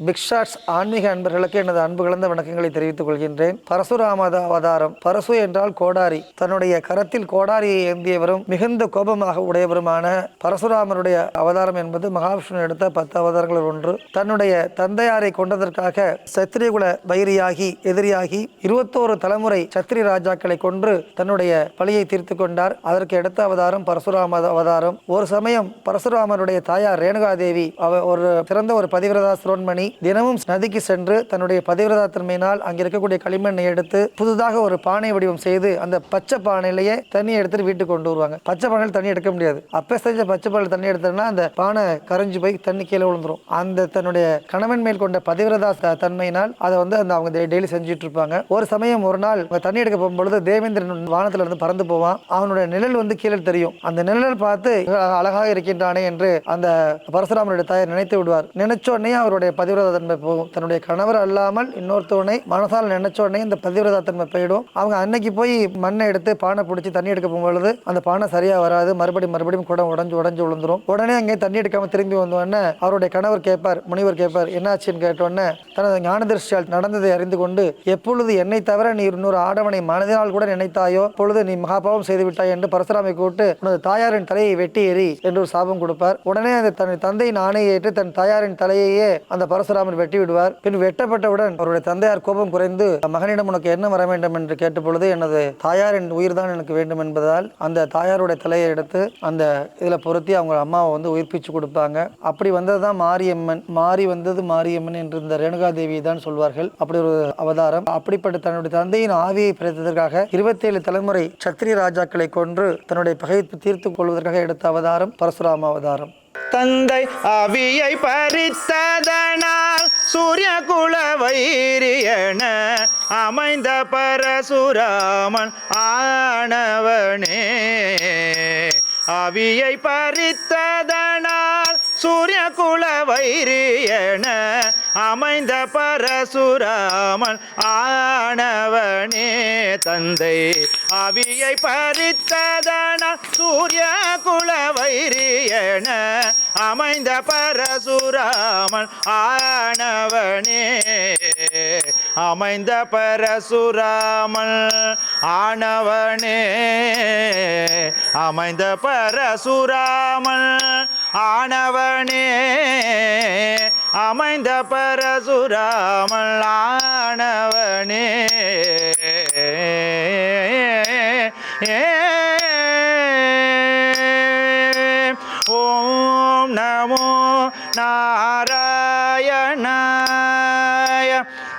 பிக்ஷாட்ஸ் ஆன்மீக அன்பர்களுக்கு எனது அன்பு கலந்த வணக்கங்களை தெரிவித்துக் கொள்கின்றேன். பரசுராமத அவதாரம் பரசு என்றால் கோடாரி. தன்னுடைய கரத்தில் கோடாரியை ஏந்தியவரும் மிகுந்த கோபமாக உடையவருமான பரசுராமருடைய அவதாரம் என்பது மகாவிஷ்ணு எடுத்த பத்து அவதாரங்கள் ஒன்று. தன்னுடைய தந்தையாரை கொண்டதற்காக சத்திரியகுல வைரியாகி எதிரியாகி இருபத்தோரு தலைமுறை சத்திரி ராஜாக்களை கொன்று தன்னுடைய பழியை தீர்த்து கொண்டார். அதற்கு எடுத்த அவதாரம் பரசுராம அவதாரம். ஒரு சமயம் பரசுராமருடைய தாயார் ரேணுகாதேவி அவ ஒரு சிறந்த ஒரு பதிவிரதா சிரோன்மணி தினமும் நதிக்கு சென்று தன்னுடைய பதிவிரதா தன்மையினால் அங்க இருக்கக்கூடிய களிமண்ணை எடுத்து புதுதாக ஒரு பானை வடிவம் செய்து அந்த பச்சை பானையிலேயே தண்ணி எடுத்துட்டு வீட்டுக்கு கொண்டு வருவாங்க. பச்சை பானையில் தண்ணி எடுக்க முடியாது. அப்ப செஞ்ச பச்சை பானையில் தண்ணி எடுத்தோம்னா அந்த பானை கரைஞ்சு போய் தண்ணி கீழே விழுந்துரும். அந்த தன்னுடைய கணவன் மேல் கொண்ட பதிவிரதா தன்மையினால் அதை வந்து அந்த அவங்க டெய்லி செஞ்சுட்டு இருப்பாங்க. ஒரு சமயம் ஒரு நாள் தண்ணி எடுக்க போகும்பொழுது தேவேந்திரன் வானத்துல இருந்து பறந்து போவான். அவனுடைய நிழல் வந்து கீழே தெரியும். அந்த நிழல் பார்த்து அழகாக இருக்கின்றானே என்று அந்த பரசுராமனுடைய தாயார் நினைத்து விடுவார். நினைச்ச உடனே அவருடைய பதிவிரத தன்மை போகும். தன்னுடைய கணவர் அல்லாமல் இன்னொருத்தவனை மனசால் நினைச்ச உடனே இந்த பதிவிரத தன்மை போயிடும். அவங்க அன்னைக்கு போய் மண்ணை எடுத்து பானை பிடிச்சி தண்ணி எடுக்க போகும்பொழுது அந்த பானை சரியா வராது. மறுபடியும் மறுபடியும் குடம் உடஞ்சு உடஞ்சு விழுந்துரும். உடனே அங்கே தண்ணி எடுக்காம திரும்பி வந்த உடனே அவருடைய கணவர் கேட்பார் முனிவர் கேட்பார் என்னாச்சுன்னு கேட்ட உடனே தனது திருஷ்டியால் நடந்ததை அறிந்து கொண்டு எப்பொழுது என்னை தவிர நீ இன்னொரு ஆடவனை மனதினால் கூட நினைத்தாயோ? பொழுது நீ மகாபாவம் செய்து விட்டாய் என்று பரசுராமை கூப்பிட்டு உனது தாயாரின் தலையை வெட்டி எறி என்று ஒரு சாபம் கொடுப்பார். உடனே அந்த தன் தந்தையின் ஆணையை ஏற்று தன் தாயாரின் தலையையே அந்த பரசுராமர் வெட்டி விடுவார். பின் வெட்டப்பட்டவுடன் அவருடைய தந்தையார் கோபம் குறைந்து மகனிடம் உனக்கு என்ன வர வேண்டும்? என்று கேட்டபொழுது எனது தாயாரின் உயிர் தான் எனக்கு வேண்டும் என்பதால் அந்த தாயாருடைய தலையை எடுத்து அந்த இதில் பொருத்தி அவங்க அம்மாவை வந்து உயிர்ப்பிச்சு கொடுப்பாங்க. அப்படி வந்தது தான் மாரியம்மன். மாறி வந்தது மாரியம்மன் என்று இந்த ரேணுகா தேவி தான் சொல்வார்கள். அப்படி ஒரு அவதாரம். அப்படிப்பட்ட தன்னுடைய தந்தையின் ஆவியை பிறத்ததற்காக இருபத்தேழு தலைமுறை சத்திரிய ராஜாக்களை கொன்று தன்னுடைய பகை தீர்த்து கொள்வதற்காக எடுத்த அவதாரம் பரசுராம அவதாரம். தந்தை அவியை பறித்த சூரிய குல வைரியன அமைந்த பரசுராமன் ஆனவனே. அவியை பறித்ததனால் சூரிய குல வைரியன அமைந்த பரசுராமன் ஆனவனே. தந்தை அவியை பறித்ததனால் சூரிய குல வைரியன அமைந்த பரசுராமன் ஆனவனே. அமைந்த பரசுராமன் ஆனவனே. அமைந்த பரசுராமன் ஆனவனே. அமைந்த பரசுராமன் ஆனவனே.